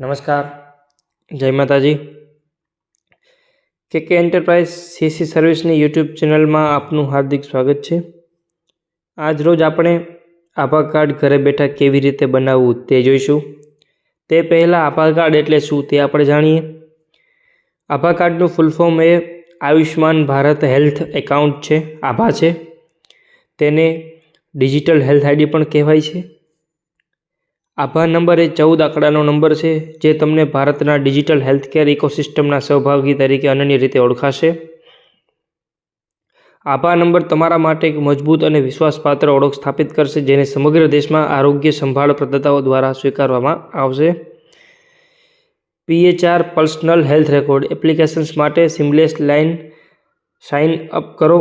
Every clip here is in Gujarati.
નમસ્કાર, જય માતાજી. કે કે એન્ટરપ્રાઇઝ સીસી સર્વિસની યુટ્યુબ ચેનલમાં આપનું હાર્દિક સ્વાગત છે. આજ રોજ આપણે આભા કાર્ડ ઘરે બેઠા કેવી રીતે બનાવવું તે જોઈશું. તે પહેલાં આભા કાર્ડ એટલે શું તે આપણે જાણીએ. આભા કાર્ડનું ફૂલ ફોર્મ એ આયુષ્માન ભારત હેલ્થ એકાઉન્ટ છે, આભા છે. તેને ડિજિટલ હેલ્થ આઈડી પણ કહેવાય છે. આભા નંબર એ ચૌદ આંકડાનો નંબર છે, જે તમને ભારતના ડિજિટલ હેલ્થકેર ઇકોસિસ્ટમના સહભાગી તરીકે અનન્ય રીતે ઓળખાશે. આભા નંબર તમારા માટે એક મજબૂત અને વિશ્વાસપાત્ર ઓળખ સ્થાપિત કરશે, જેને સમગ્ર દેશમાં આરોગ્ય સંભાળ પ્રદાતાઓ દ્વારા સ્વીકારવામાં આવશે. PHR personal health record applications માટે સિમલેસ લાઇન સાઇન અપ કરો,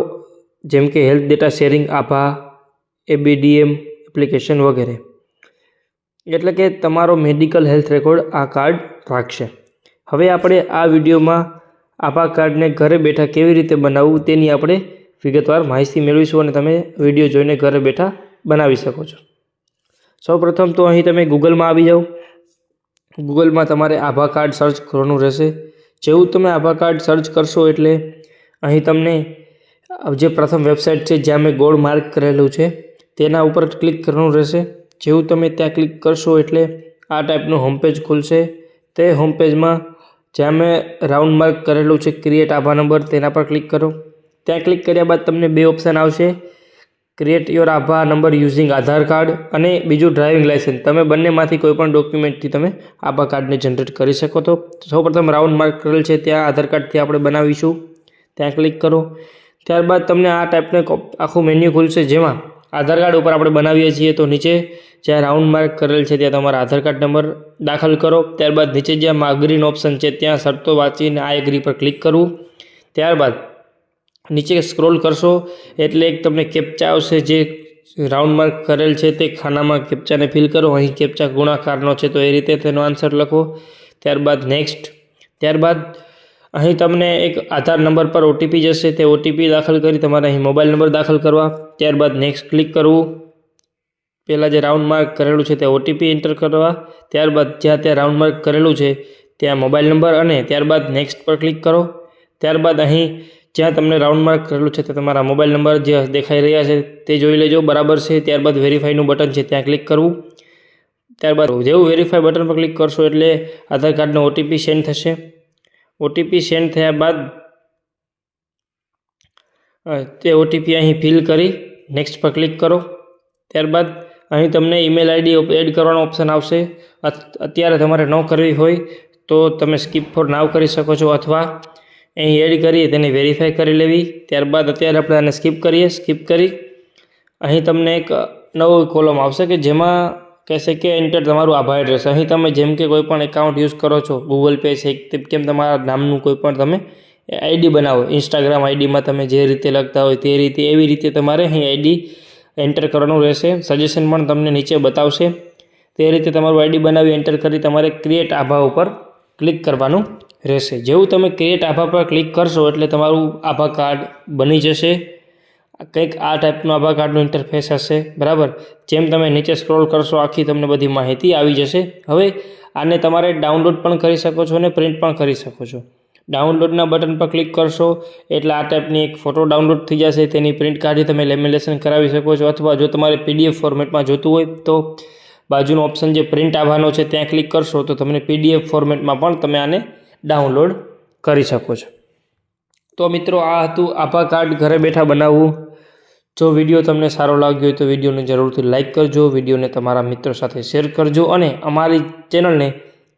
જેમ કે health data sharing, Abha, ABDM application વગેરે. એટલે કે તમારો મેડિકલ હેલ્થ રેકોર્ડ આ કાર્ડ રાખશે. હવે આપણે આ વિડીયોમાં આભા કાર્ડને ઘરે બેઠા કેવી રીતે બનાવવું તેની આપણે વિગતવાર માહિતી મેળવીશું અને તમે વીડિયો જોઈને ઘરે બેઠા બનાવી શકો છો. સૌપ્રથમ તો અહીં તમે ગૂગલમાં આવી જાઓ. ગૂગલમાં તમારે આભા કાર્ડ સર્ચ કરવાનું રહેશે. જેવું તમે આભા કાર્ડ સર્ચ કરશો એટલે અહીં તમને જે પ્રથમ વેબસાઇટ છે જ્યાં મેં ગોળ માર્ક કરેલું છે, તેના ઉપર ક્લિક કરવાનું રહેશે. જેવું તમે ત્યાં ક્લિક કરશો એટલે આ ટાઈપનું હોમપેજ ખુલશે. તે હોમપેજમાં જ્યાં મેં રાઉન્ડ માર્ક કરેલું છે ક્રિએટ આભા નંબર તેના પર ક્લિક કરો. ત્યાં ક્લિક કર્યા બાદ તમને બે ઓપ્શન આવશે. Create your Abha number using Aadhaar card અને બીજું ડ્રાઇવિંગ લાઇસન્સ તમે બંનેમાંથી કોઈપણ ડોક્યુમેન્ટથી તમે આભા કાર્ડને જનરેટ કરી શકો તો સૌપ્રથમ રાઉન્ડ માર્ક કરેલ છે, ત્યાં આધાર કાર્ડથી આપણે બનાવીશું. ત્યાં ક્લિક કરો. ત્યારબાદ તમને આ ટાઈપનું આખું મેન્યુ ખુલશે જેમાં આધાર કાર્ડ ઉપર આપણે બનાવીએ છીએ, તો નીચે જ્યાં રાઉન્ડ માર્ક કરેલ છે ત્યાં તમારા આધાર કાર્ડ નંબર દાખલ કરો. ત્યારબાદ નીચે જ્યાં માગરીન ઓપ્શન છે, ત્યાં શરતો વાંચીને આ એગ્રી પર ક્લિક કરવું ત્યારબાદ નીચે સ્ક્રોલ કરશો, એટલે એક તમને કેપ્ચા આવશે. જે રાઉન્ડ માર્ક કરેલ છે તે ખાનામાં કેપ્ચાને ફિલ કરો. અહીં કેપ્ચા ગુણાકારનો છે, તો એ રીતે તેનો આન્સર લખો. ત્યારબાદ નેક્સ્ટ ત્યારબાદ અહીં તમને એક આધાર નંબર પર ઓટીપી જશે. તે ઓટીપી દાખલ કરી તમારે અહીં મોબાઈલ નંબર દાખલ કરવા. ત્યારબાદ નેક્સ્ટ ક્લિક કરવું. પહેલાં જે રાઉન્ડ માર્ક કરેલું છે તે ઓટીપી એન્ટર કરવા. ત્યારબાદ જ્યાં ત્યાં રાઉન્ડ માર્ક કરેલું છે, ત્યાં મોબાઈલ નંબર અને ત્યારબાદ નેક્સ્ટ પર ક્લિક કરો. ત્યારબાદ અહીં જ્યાં તમને રાઉન્ડ માર્ક કરેલું છે તે તમારા મોબાઈલ નંબર જે દેખાઈ રહ્યા છે તે જોઈ લેજો. બરાબર છે. ત્યારબાદ વેરીફાઈનું બટન છે ત્યાં ક્લિક કરવું. ત્યારબાદ જેવું વેરીફાઈ બટન પર ક્લિક કરશો એટલે આધાર કાર્ડનો ઓટીપી સેન્ડ થશે. ઓટીપી સેન્ડ થયા બાદ તે ઓટીપી અહીં ફિલ કરી નેક્સ્ટ પર ક્લિક કરો. ત્યારબાદ અહીં તમને ઈમેલ આઈડી એડ કરવાનો ઓપ્શન આવશે. અત્યારે તમારે ન કરવી હોય તો તમે સ્કીપ ફોર નાવ કરી શકો છો અથવા અહીં એડ કરી તેને વેરીફાઈ કરી લેવી. ત્યારબાદ અત્યારે આપણે આને સ્કીપ કરીએ સ્કીપ કરી. અહીં તમને એક નવો કોલમ આવશે કે જેમાં કહેશે કે એન્ટર તમારું આભાર એડ્રેસ અહીં તમે જેમ કે કોઈ પણ એકાઉન્ટ યુઝ કરો છો ગૂગલ પે છે કેમ તમારા નામનું કોઈ પણ તમે આઈડી બનાવો. ઇન્સ્ટાગ્રામ આઈડીમાં તમે જે રીતે લખતા હોય તે રીતે, એવી રીતે તમારે અહીં આઈડી એન્ટર કરવાનું રહેશે. સજેશન પણ તમને નીચે બતાવશે. તે રીતે તમારું આઈડી બનાવી એન્ટર કરી તમારે ક્રિએટ આભા ઉપર ક્લિક કરવાનું રહેશે. જેવું તમે ક્રિએટ આભા પર ક્લિક કરશો એટલે તમારું આભા કાર્ડ બની જશે. કંઈક આ ટાઈપનું આભા કાર્ડનું ઇન્ટરફેસ હશે. બરાબર? જેમ તમે નીચે સ્ક્રોલ કરશો, આખી તમને બધી માહિતી આવી જશે. હવે આને તમારે ડાઉનલોડ પણ કરી શકો છો અને પ્રિન્ટ પણ કરી શકો છો. ડાઉનલોડના બટન પર ક્લિક કરશો, એટલે આ ટાઈપની એક ફોટો ડાઉનલોડ થઈ જશે. તેની પ્રિન્ટ કાઢી તમે લેમિનેશન કરાવી શકો છો, અથવા જો તમારે પીડીએફ ફોર્મેટમાં જોતું હોય, તો બાજુનો ઓપ્શન જે પ્રિન્ટ આવવાનો છે, ત્યાં ક્લિક કરશો, તો તમને પીડીએફ ફોર્મેટમાં પણ તમે આને ડાઉનલોડ કરી શકો છો. તો મિત્રો, આ હતું આભા કાર્ડ ઘરે બેઠા બનાવવું. જો વીડિયો તમને સારો લાગ્યો હોય તો વિડીયોને જરૂરથી લાઇક કરજો, વિડીયોને તમારા મિત્રો સાથે શેર કરજો અને અમારી ચેનલને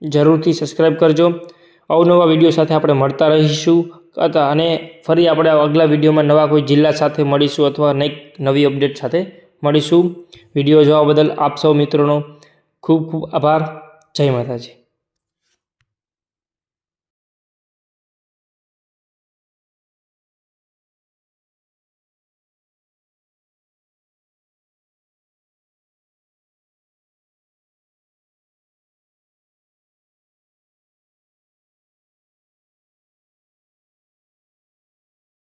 જરૂરથી સબસ્ક્રાઈબ કરજો. અવનવા વીડિયો સાથે આપણે મળતા રહીશું. હતા અને ફરી આપણે આગલા વિડીયોમાં નવા કોઈ જિલ્લા સાથે મળીશું અથવા નઈક નવી અપડેટ સાથે મળીશું. વીડિયો જોવા બદલ આપ સૌ મિત્રોનો ખૂબ ખૂબ આભાર. જય માતાજી.